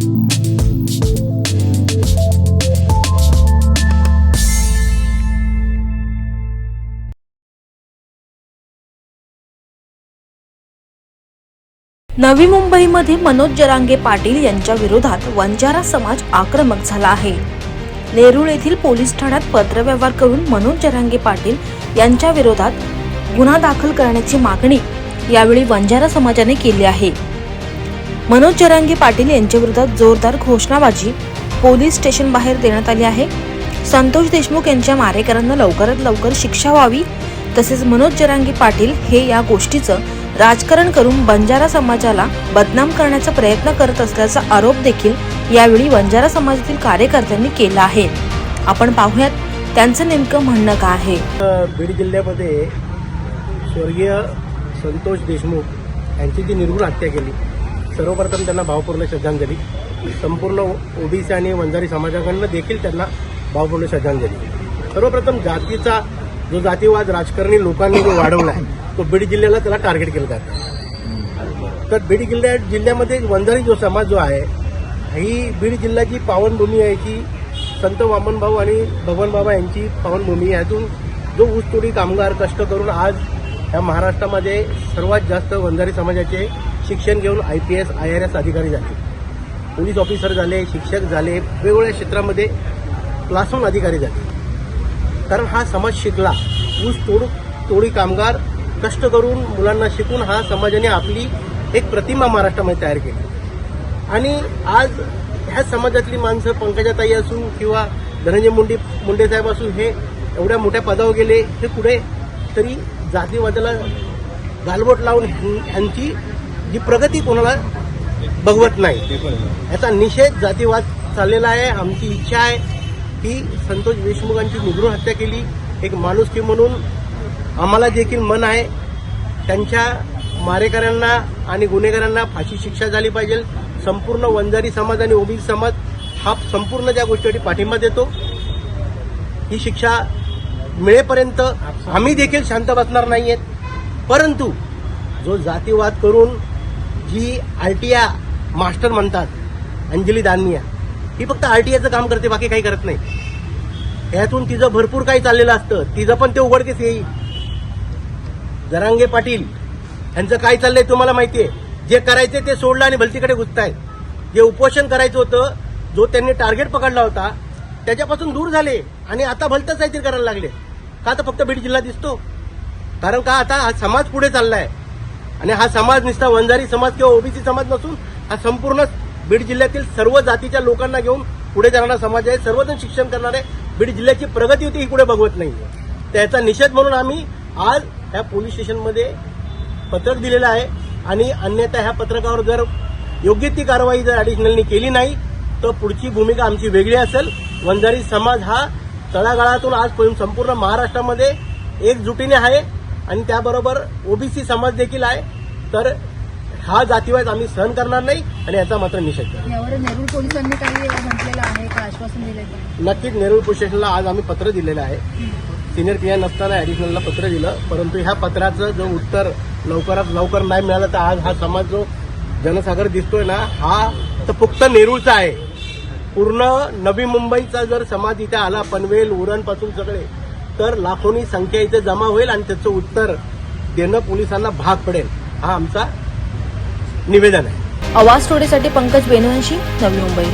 नवी मुंबईमध्ये मनोज जरांगे पाटील यांच्या विरोधात वंजारा समाज आक्रमक झाला आहे. नेरुळ येथील पोलीस ठाण्यात पत्रव्यवहार करून मनोज जरांगे पाटील यांच्या विरोधात गुन्हा दाखल करण्याची मागणी यावेळी वंजारा समाजाने केली आहे. मनोज जरांगे पाटील यांच्या विरोधात जोरदार घोषणाबाजी पोलीस स्टेशन बाहेर देण्यात आली आहे. संतोष देशमुख यांच्या मारेकरांना लवकरात लवकर शिक्षा व्हावी तसेच मनोज जरांगी पाटील हे या गोष्टीचं राजकारण करून बंजारा समाजाला बदनाम करण्याचा प्रयत्न करत असल्याचा आरोप देखील यावेळी बंजारा समाजातील कार्यकर्त्यांनी केला आहे. आपण पाहूयात त्यांचं नेमकं म्हणणं काय आहे? बीड जिल्ह्यामध्ये स्वर्गीय संतोष देशमुख यांची जी निर्गुण हत्या केली. सर्वप्रथम त्यांना भावपूर्ण श्रद्धांजली. संपूर्ण ओबीसी आणि वंजारी समाजाकडनं देखील त्यांना भावपूर्ण श्रद्धांजली. सर्वप्रथम जातीचा जो जातीवाद राजकारणी लोकांनी जो वाढवला आहे तो बीड जिल्ह्याला त्याला टार्गेट केलं जातं. तर बीड जिल्ह्या जिल्ह्यामध्ये वंजारी जो समाज जो आहे ही बीड जिल्ह्याची पावनभूमी आहे की संत वामनभाऊ आणि भगवान बाबा यांची पावनभूमी यातून जो ऊसतोडी कामगार कष्ट करून आज या महाराष्ट्रामध्ये सर्वात जास्त वंजारी समाजाचे शिक्षण घेऊन I P S I R S अधिकारी झाले. पोलीस ऑफिसर झाले शिक्षक झाले वेगवेगळ्या क्षेत्रामध्ये क्लासरूम अधिकारी झाले. कारण हा समाज शिकला. ऊस तोड तोडी कामगार कष्ट करून मुलांना शिकून हा समाजाने आपली एक प्रतिमा महाराष्ट्रामध्ये तयार केली. आणि आज ह्या समाजातली माणसं पंकजाताई असू किंवा धनंजय मुंडे मुंडे साहेब असू हे एवढ्या मोठ्या पदावर गेले हे पुढे तरी जातीवादाला गालबोट लावून ह्यां- ह्यांची जी प्रगती कोणाला बघवत नाही. याचा निषेध जातीवाद चाललेला आहे. आमची इच्छा आहे की संतोष देशमुखांची निगडून हत्या केली. एक माणुसकी म्हणून आम्हाला देखील मन आहे. त्यांच्या मारेकऱ्यांना आणि गुन्हेगारांना फाशी शिक्षा झाली पाहिजे. संपूर्ण वंजारी समाज आणि ओबीसी समाज हा संपूर्ण त्या गोष्टीसाठी पाठिंबा देतो ही शिक्षा मिळेपर्यंत आम्ही देखील शांत बसणार नाहीयेत. परंतु जो जातीवाद करून जी आरटीआ मास्टर म्हणतात अंजली दानिया ही फक्त आरटीआयचं काम करते बाकी काही करत नाही. ह्यातून तिचं भरपूर काही चाललेलं असतं. तिचं पण ते उघडकीस येईल. जरांगे पाटील यांचं काय चाललंय तुम्हाला माहितीये जे करायचे ते सोडलं आणि भलतीकडे घुसताय जे उपोषण करायचं होतं जो त्यांनी टार्गेट पकडला होता त्याच्यापासून दूर झाले आणि आता भलतंच काहीतरी करायला लागले. का तर फक्त बीड जिल्हा दिसतो? कारण का आता हा समाज पुढे चाललाय? आणि हा समाज निष्ठा वंजारी समाज किंवा ओबीसी समाज नसून हा संपूर्ण बीड जिल्ह्यातील सर्व जातीच्या लोकांना घेऊन पुढे जाणारा समाज आहे. सर्वजण शिक्षण करणारे. बीड जिल्ह्याची प्रगती होती ही पुढे बघवत नाही त्याचा निषेध म्हणून आम्ही आज ह्या पोलीस स्टेशनमध्ये पत्रक दिलेलं आहे आणि अन्यथा ह्या पत्रकावर जर योग्य ती कारवाई जर अडिशनलनी केली नाही तर पुढची भूमिका आमची वेगळी असेल. वंजारी समाज हा तळागाळातून आज संपूर्ण महाराष्ट्रामध्ये एकजुटीने आहे. आणि त्याबरोबर ओबीसी समाज देखील आहे. तर हा जातीवाद आम्ही सहन करणार नाही आणि याचा मात्र निषेध यावर नेरूळ पोलिसांनी काही म्हटलेलं आहे का? आश्वासन दिलंय का? नक्कीच नेरूळ पोलीस स्टेशनला आज आम्ही पत्र दिलेलं आहे. सिनियर पी आय नसताना ऍडिशनलला पत्र दिलं. परंतु ह्या पत्राचं जो उत्तर लवकरात लवकर नाही मिळालं तर आज हा समाज जो जनसागर दिसतोय ना हा तर फक्त नेरूळचा आहे. पूर्ण नवी मुंबईचा जर समाज इथे आला पनवेल उरणपासून सगळे तर लाखोनी संख्या इथे जमा होईल आणि त्याचं उत्तर देणं पोलिसांना भाग पडेल. हा आमचा निवेदन आहे. आवाज स्टोरीसाठी पंकज बेनवंशी नवी मुंबई.